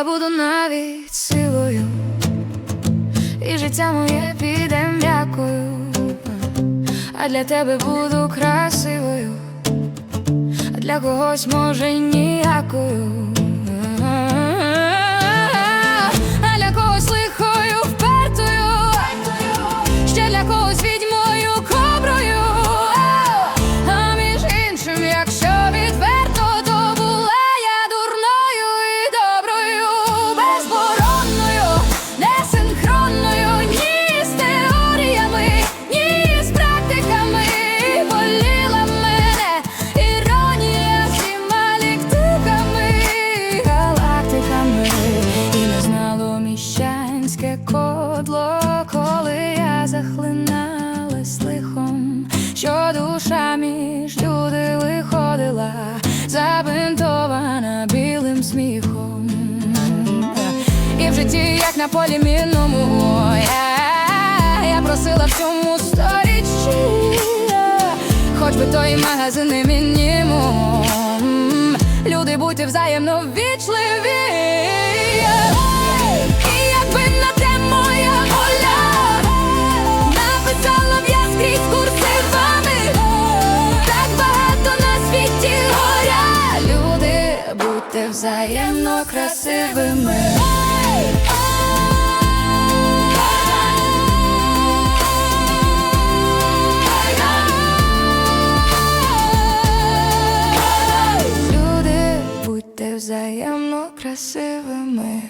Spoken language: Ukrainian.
я буду навіть силою, і життя моє піде м'якою, а для тебе буду красивою, а для когось може ніякою. Душа між люди виходила, забинтована білим сміхом. І в житті, як на полі мінному, я, я просила в цьому сторіччі, хоч би той магазин не мінімум. Люди будьте взаємно вічливі. Будьте взаємно красивими. Люди, будьте взаємно красивими.